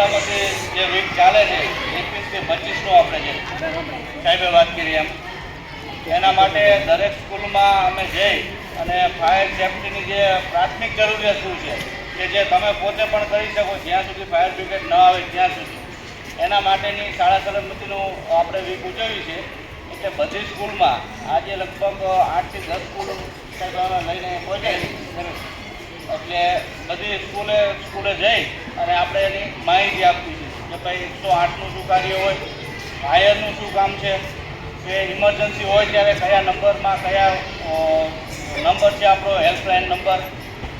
સલામતી જે વીક ચાલે છે, એકવીસ કે પચીસનો આપણે જે સાહેબે વાત કરી એમ. એના માટે દરેક સ્કૂલમાં અમે જઈ અને ફાયર સેફટીની જે પ્રાથમિક જરૂરિયાત શું છે, કે જે તમે પોતે પણ કરી શકો જ્યાં સુધી ફાયર બ્રિગેડ ન આવે ત્યાં સુધી. એના માટેની શાળા સલામતીનું આપણે વીક ઉજવ્યું છે એટલે બધી સ્કૂલમાં આજે લગભગ આઠથી દસ સ્કૂલ લઈને પહોંચાડી એટલે બધી સ્કૂલે સ્કૂલે જઈ અને આપણે એની માહિતી આપવી છે કે ભાઈ એકસો આઠનું શું કાર્ય હોય ફાયરનું શું કામ છે, કે ઇમરજન્સી હોય ત્યારે કયા નંબરમાં, કયા નંબર છે આપણો, હેલ્પલાઇન નંબર,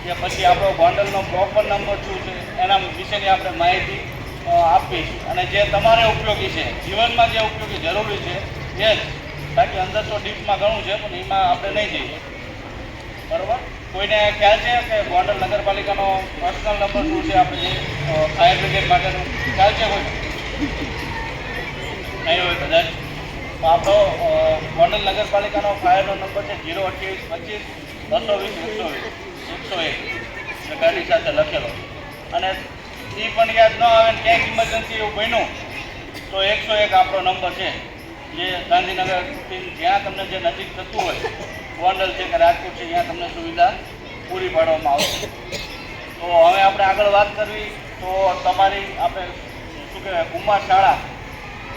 કે પછી આપણો ગોંડલનો પ્રોપર નંબર શું છે, એના વિશેની આપણે માહિતી આપવી અને જે તમારે ઉપયોગી છે, જીવનમાં જે ઉપયોગી જરૂરી છે, એ જ. બાકી અંદર તો ડીપમાં ઘણું છે, પણ એમાં આપણે નહીં જઈએ. બરોબર? કોઈને ખ્યાલ છે કે ગોંડલ નગરપાલિકાનો પર્સનલ નંબર શું છે? આપણે ફાયર બ્રિગેડ માટેનો ખ્યાલ છે કોઈ? નહીં હોય કદાચ. આપણો ગોંડલ નગરપાલિકાનો ફાયરનો નંબર છે જીરો અઠ્યાવીસ, પચીસ બસો વીસ એકસો વીસ. એકસો એક ગાડી સાથે લખેલો. અને એ પણ યાદ ન આવે ને ક્યાંક ઇમરજન્સી એવું બન્યું, તો એકસો એક આપણો નંબર છે. જે ગાંધીનગરથી જ્યાં તમને જે નજીક થતું હોય ગોંડલ છે કે રાજકોટ છે, ત્યાં તમને સુવિધા પૂરી પાડવામાં આવશે. તો હવે આપણે આગળ વાત કરવી, તો તમારી આપણે, શું કહેવાય કુમાર શાળા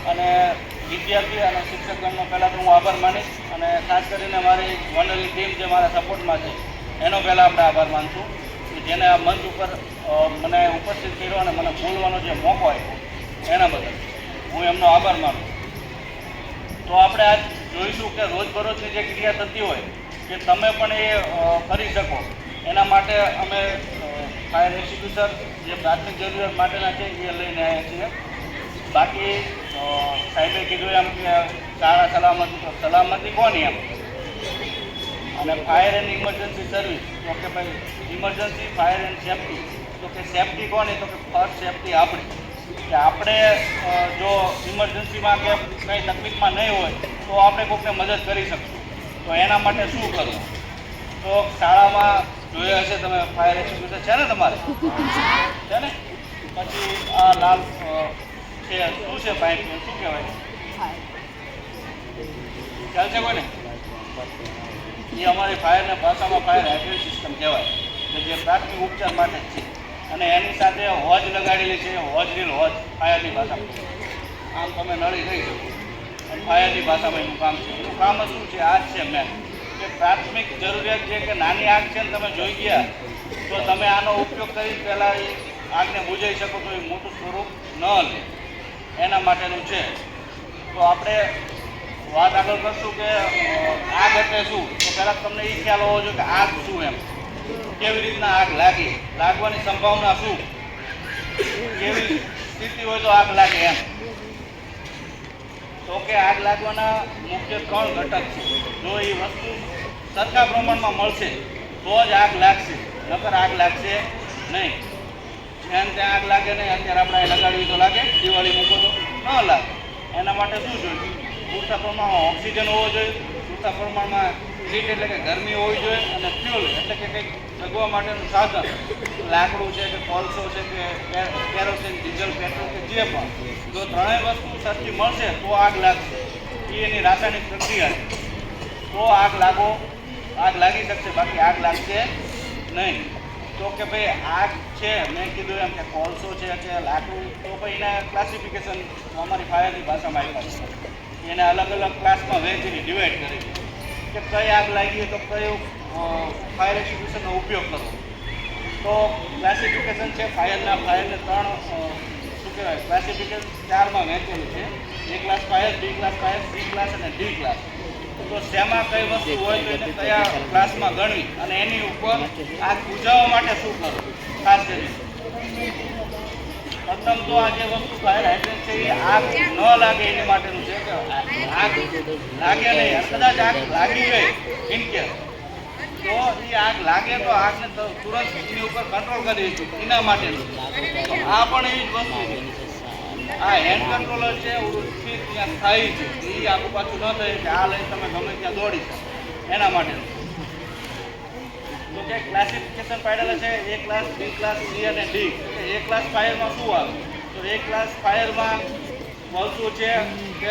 અને વિદ્યાર્થી અને શિક્ષકગણનો પહેલાં તો હું આભાર માનીશ અને ખાસ કરીને મારી ગોંડલની ટીમ જે મારા સપોર્ટમાં છે, એનો પહેલાં આપણે આભાર માનશું. કે જેને આ મંચ ઉપર મને ઉપસ્થિત કર્યો અને મને બોલવાનો જે મોકો આપ્યો, એના બદલ હું એમનો આભાર માનું તો આપણે આજ જોઈશું કે રોજબરોજની જે ક્રિયા થતી હોય કે તમે પણ એ કરી શકો. એના માટે અમે ફાયર એક્સ્ટિબ્યુટર જે પ્રાથમિક જરૂરિયાત માટેના છે, એ લઈને આવ્યા છીએ. બાકી સાહેબે કીધું એમ કે સારા સલામતી સલામતી કોની એમ? અને ફાયર એન્ડ ઇમરજન્સી સર્વિસ તો કે ભાઈ ઇમરજન્સી ફાયર એન્ડ સેફટી તો કે સેફટી કોની? તો કે ફર્સ્ટ સેફટી આપણી. કે આપણે જો ઇમરજન્સીમાં કે કંઈ તકલીફમાં નહીં હોય તો આપણે કોઈકને મદદ કરી શકશું. તો એના માટે શું કરવું? તો શાળામાં જોયા હશે તમે ફાયર એક્સ્ટિબ્યુટર છે ને તમારે? છે ને? પછી આ લાલ છે, શું છે પાઇપ શું કહેવાય? ખ્યાલ છે કોઈને? એ અમારી ફાયરને ભાષામાં ફાયર હાઇડ્રેટ સિસ્ટમ કહેવાય. કે જે પ્રાથમિક ઉપચાર માટે છે. અને એની સાથે હોજ લગાડેલી છે, હોજ રીલ હોજ ફાયરની ભાષામાં આમ તમે નળી થઈ શકો. ફાયરની ભાષામાં એનું કામ છે. એનું કામ શું છે? આ છે મેં કે પ્રાથમિક જરૂરિયાત છે કે નાની આગ છે ને તમે જોઈ ગયા, તો તમે આનો ઉપયોગ કરી પહેલાં એ આગને બુજાવી શકો તો એ મોટું સ્વરૂપ ન લે. એના માટેનું છે. તો આપણે વાત આગળ કરશું કે આગ એટલે શું? તો પહેલાં તમને એ ખ્યાલ હોવો જોઈએ કે આગ શું એમ? કેવી રીતના આગ લાગી? લાગવાની સંભાવના શું? કેવી સ્થિતિ હોય તો આગ લાગે એમ. તો કે આગ લાગવાના મુખ્ય ત્રણ ઘટક છે. જો એ વસ્તુ સરખા પ્રમાણમાં મળશે, તો જ આગ લાગશે. નકર આગ લાગશે નહીં. જ્યાં ત્યાં આગ લાગે નહીં, અત્યારે આપણે લગાડવી તો લાગે, દિવાળી મૂકો તો ન લાગે. એના માટે શું જોઈએ? પૂરતા પ્રમાણમાં ઓક્સિજન હોવો જોઈએ, પૂરતા પ્રમાણમાં હીટ એટલે કે ગરમી હોવી જોઈએ અને ફ્યુલ એટલે કે કંઈક જગવા માટેનું સાધન. લાકડું છે કે કોલસો છે કે કેરોસીન, ડીઝલ, પેટ્રોલ કે જે પણ. જો ત્રણેય વસ્તુ સસ્તી મળશે, તો આગ લાગશે. એ એની રાસાયણિક પ્રક્રિયા છે. તો આગ લાગો. આગ લાગી શકશે, બાકી આગ લાગશે નહીં. તો કે ભાઈ આગ છે, મેં કીધું એમ કે કોલસો છે કે લાકડું, તો ભાઈ એના ક્લાસિફિકેશન અમારી ફાયરની ભાષામાં આવ્યા છે. એને અલગ અલગ ક્લાસમાં વહેંચીને ડિવાઈડ કરી કે કઈ આગ લાગી તો કયો ફાયર એક્સ્ટિબ્યુશનનો ઉપયોગ કરવો. તો ક્લાસિફિકેશન છે ફાયરના ફાયરને ત્રણ શું કહેવાય? ક્લાસિફિકેશન ચારમાં વહેંચેલું છે. A class fire B class fire C class અને ડી ક્લાસ તો શેમાં કઈ વસ્તુ હોય તો એને કયા ક્લાસમાં ગણવી અને એની ઉપર આગ બુજાવવા માટે શું કરવું? ખાસ કરીને. પ્રથમ તો આ જે વસ્તુ ફાયર છે એ આગ ન લાગે એને માટેનું છે. આગ લાગે નહીં. કદાચ આગ લાગી ગઈ ઇનકેસ તો એ આગ લાગે તો આગને તુરંત એની ઉપર કંટ્રોલ કરી દઈશું. એના માટેનું. તો આ પણ એવી જ વસ્તુ છે. આ હેન્ડ કંટ્રોલર છે ઉર્થી ત્યાં સ્થાયી છે. એ આગુ પાછું ન થાય કે આ લઈને તમે ગમે ત્યાં દોડી શકો. એના માટેનું. જે ક્લાસિફિકેશન પાડેલા છે? A class B class C અને ડી એ ક્લાસ ફાયરમાં શું આવે? તો એક ક્લાસ ફાયરમાં વલસું છે કે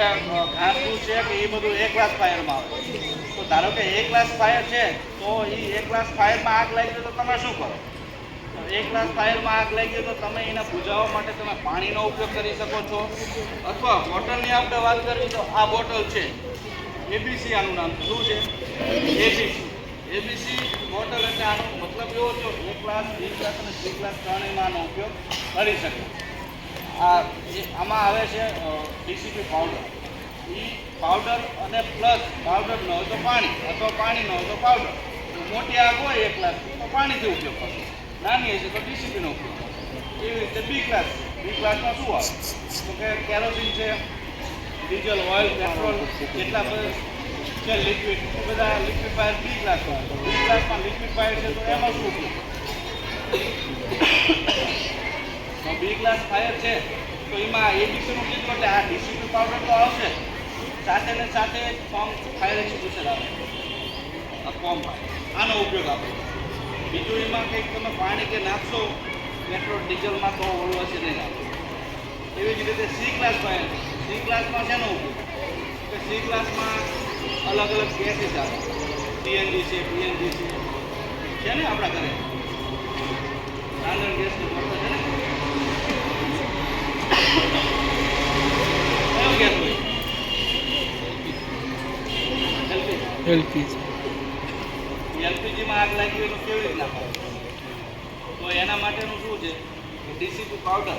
ઘાસું છે કે એ બધું એક ક્લાસ ફાયરમાં આવે. તો ધારો કે એક ગ્લાસ ફાયર છે, તો એ એક ગ્લાસ ફાયરમાં આગ લાગી તો તમે શું કરો? એક ગ્લાસ ફાયરમાં આગ લાગી તો તમે એને બુજાવવા માટે તમે પાણીનો ઉપયોગ કરી શકો છો. અથવા બોટલની આપણે વાત કરવી તો આ બોટલ છે. એબીસી આનું નામ શું છે? એબીસી એબીસી બોટલ એટલે આનો મતલબ એવો થયો એક ક્લાસ બે ગ્લાસ અને સી ગ્લાસ ત્રણેયમાં આનો ઉપયોગ કરી શકે. આ આમાં આવે છે ડીસીપી પાવડર એ પાવડર અને પ્લસ પાવડર ન હોય તો પાણી, અથવા પાણી ન હોય તો પાવડર મોટી આગ હોય એક ગ્લાસ તો પાણીથી ઉપયોગ કરશે નાની હશે તો ડીસીપીનો ઉપયોગ કરશે એવી રીતે બી ક્લાસ બી ક્લાસમાં શું આવે? તો કે કેરોસીન છે, ડીઝલ ઓઇલ, પેટ્રોલ, કેટલા બધા છે લિક્વિડ એ બધા લિક્વિડ ફાયર બી ક્લાસમાં આવે બી ક્લાસમાં લિક્વિડ ફાયર છે, તો એમાં શું તો બી ક્લાસ ફાયર છે, તો એમાં એ એબીસીનું કીધું એટલે આ ડીસીપી પાવડર તો આવશે. સાથે ને સાથે ફોર્મ ફાયર એક્સિક્યુશન આવે. આ ફોર્મ આનો ઉપયોગ આપે બીજું એમાં કંઈક તમે પાણી કે નાખશો પેટ્રોલ ડીઝલમાં તો ઓલું હશે નહીં આવે એવી જ રીતે સી ક્લાસ ફાયર છે. સી ક્લાસમાં શેનો ઉપયોગ? કે સી ક્લાસમાં અલગ અલગ ગેસીસ આવે સીએનજી છે પીએનજી છે. છે ને આપણા ઘરે? સ્ટાન્ડર્ડ ગેસની છે ને? કયો ગેસ હોય? એલપીજી એલપીજી એલપીજીમાં આગ લાગી હોય તો કેવી રીતના તો એના માટેનું શું છે? DCP powder.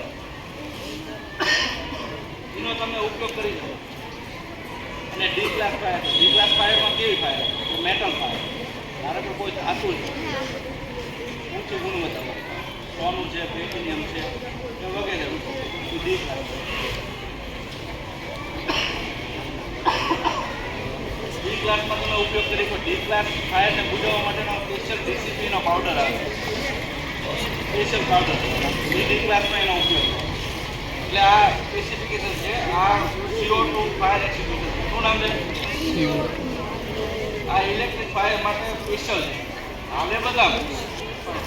એનો તમે ઉપયોગ કરી શકો. અને D class fire D class ફાયરમાં કેવી ફાયર તો મેટલ ફાયર ધારો કે કોઈ ધાતુ છે ઊંચી ગુણવત્તા સોનું છે પ્લેટિનિયમ છે કે વગેરે ડી ક્લાસ ડી ક્લાસમાં તમે ઉપયોગ કરી શકો. ડી ક્લાસ ફાયરને બુજાવવા માટેનો સ્પેશિયલ ડીસીપીનો પાવડર આવે. સ્પેશિયલ પાવડર ડી ક્લાસમાં એનો ઉપયોગ. એટલે આ સ્પેસિફિકેશન છે, આ ઝીરો ટુ ફાયર એક્સિક્યુશન આ ઇલેક્ટ્રિક ફાયર માટે સ્પેશિયલ છે. હાલે બધા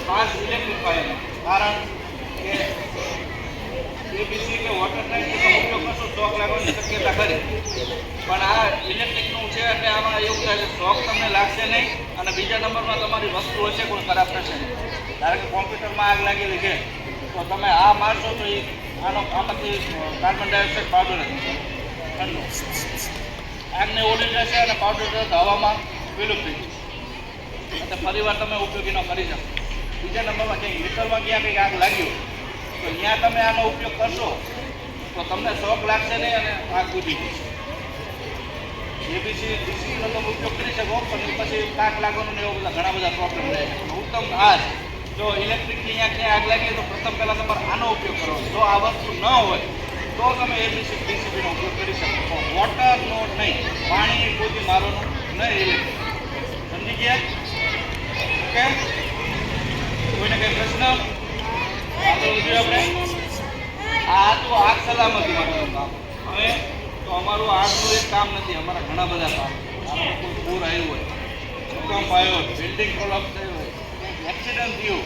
પણ ઇલેક્ટ્રિક ફાયર કારણ કે એબીસી કે વોટર ઉપયોગ કરશો શોક લાગવાની શક્યતા ખરી. પણ આ ઇલેક્ટ્રિકનું છે એટલે આમાં એવું થાય કે શોક તમને લાગશે નહીં અને બીજા નંબરમાં તમારી વસ્તુ હશે કોઈ ખરાબ થશે કારણ કે કોમ્પ્યુટરમાં આગ લાગેલી છે. તો તમે આ મારશો તો એ આનો કાર્બન ડાયોક્સાઇડ પાડો નથી ઠંડો. આગને ઓડી જશે અને પાવડર હવામાં વિલુપ્ત થઈ એટલે ફરીવાર તમે ઉપયોગી ન કરી શકો. બીજા નંબરમાં ક્યાંક હીટરમાં ક્યાં કંઈક આગ લાગ્યું તો ત્યાં તમે આનો ઉપયોગ કરશો, તો તમને શોખ લાગશે નહીં અને આગ બુજી જશે. એબીસી ડીસીનો તમે ઉપયોગ કરી શકો, પણ પછી કાક લાગવાનું એવા બધા ઘણા બધા પ્રોબ્લેમ રહે ઉત્તમ આ જો ઇલેક્ટ્રિકની અહીંયા ક્યાં આગ લાગી તો પ્રથમ પહેલાં તમારે આનો ઉપયોગ કરો જો આ વસ્તુ ન હોય તો તમે એબીસી ડીસીપીનો ઉપયોગ કરી શકો પણ વોટરનો નહીં, પાણી કોઈ મારવાનું નહીં ઇલેક્ટ્રિક સમજી ગયા? ઓકે? કોઈને કંઈ પ્રશ્ન? આપણે. આ તો આગ સલામતી માટેનું કામ. હવે તો અમારું આગનું એક કામ નથી, અમારા ઘણા બધા કામ. છે આમાં કોઈ પૂર આવ્યું હોય, ભૂકંપ આવ્યો બિલ્ડિંગ કોલેપ્સ થયું હોય એક્સિડન્ટ થયું,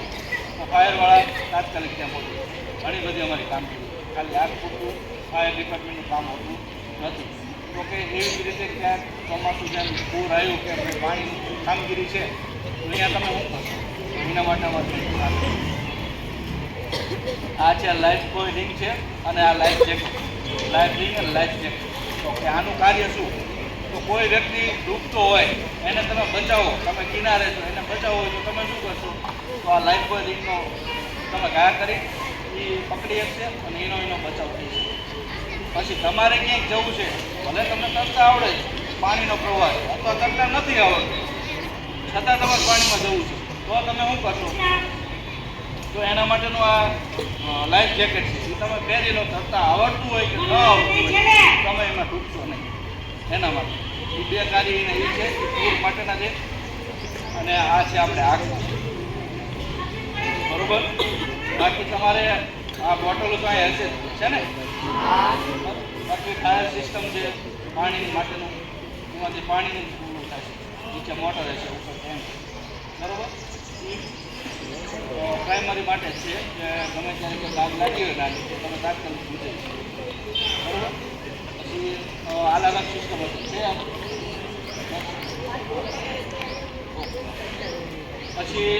તો ફાયરવાળા તાત્કાલિક ત્યાં પહોંચ્યું ઘણી બધી અમારી કામગીરી. ખાલી આગ પૂરતું ફાયર ડિપાર્ટમેન્ટનું કામ હોતું નથી. તો કે એવી જ રીતે ક્યાંક ચોમાસું જેમ પૂર આવ્યું કે આપણે પાણીની કામગીરી છે, તો અહીંયા તમે શું કરશો? એના માટે આ છે લાઈફ કોઈ રિંગ છે અને આ લાઈફ જેકેટ લાઈફ રિંગ અને લાઈફ જેકેટ તો કે આનું કાર્ય શું? તો કોઈ વ્યક્તિ ડૂબતો હોય, એને તમે બચાવો. તમે કિનારે છો, એને બચાવો હોય તો તમે શું કરશો? તો આ લાઈફ બોય રિંગનો તમે ગાયા કરી એ પકડી શકશે અને એનો એનો બચાવ થઈ શકે. પછી તમારે ક્યાંક જવું છે, ભલે તમને તરતા આવડે પાણીનો પ્રવાહ અથવા તરતા નથી આવડતું. છતાં તમારે પાણીમાં જવું છે. તો તમે શું કરશો? તો એના માટેનું આ લાઈફ જેકેટ છે. એ તમે પહેરી લો તરતા આવડતું હોય કે ન આવડતું હોય, તમે એમાં ડૂબશો નહીં. એના માટે. એ બે કાર્ય એના એ છે પૂર માટેના છે. અને આ છે આપણે આગ બરોબર? બાકી તમારે આ બોટલો તો અહીં હશે છે ને? બાકી ફાયર સિસ્ટમ છે પાણી માટેનું, એમાંથી પાણીનું પૂરું છે. નીચે મોટર હશે ઉપર ટેન્ક બરાબર? પ્રાઇમરી માટે છે, કે ગમે ત્યારે કોઈ દાગ લાગી હોય નાની, તો તમે તાત્કાલિક પૂછે બરાબર? પછી અલગ અલગ સિસ્ટમ છે પછી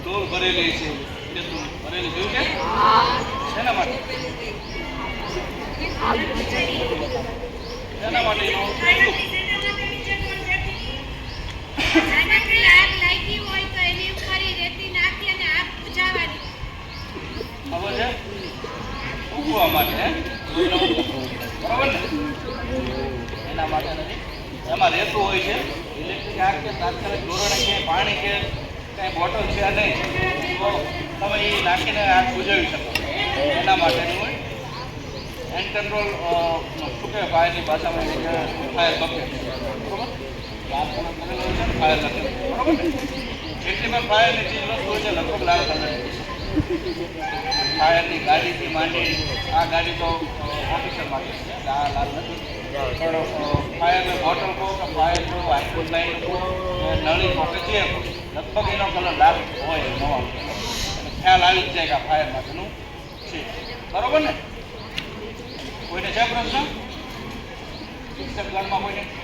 ડોલ ભરેલી છે. શેના માટે? શેના માટે એનું કેટલું? નાનકડી આગ લાગી હોય તો એની ઉપર ઈ રેતી નાખી અને આગ બુઝાવવાની. ખબર છે ઉગવા માટે હે બરાબર ને એના માટે નથી એમાં રહેતું હોય છે ઇલેક્ટ્રિક આગ કે તાત્કાલિક ધોરણે કે પાણી કે કાંઈ બોટલ છે નહીં તો નાખીને આગ બુજાવી શકો. એના માટેનું એન્ડ કંટ્રોલ શું કહેવાય ફાયરની ભાષામાં ફાયર બકેટ બરોબર? ફાયર લખેલું બરોબર જેટલી પણ ફાયરની ચીજ વસ્તુ છે, લગભગ લાગે તમે ફાયરની ગાડીથી માંડી આ ગાડી તો ઓફિસર માટે છે. આ લાલ નથી. પણ ફાયરની બોટલ કહો કે ફાયર કહો આઈફોન લાઈન કહો નળી કહો કે લગભગ એનો કલર લાલ હોય, નવા. ખ્યાલ આવી જાય કે આ ફાયર માટેનું છે. બરોબર ને? કોઈને છે પ્રશ્ન? શિક્ષક ગણમાં કોઈને?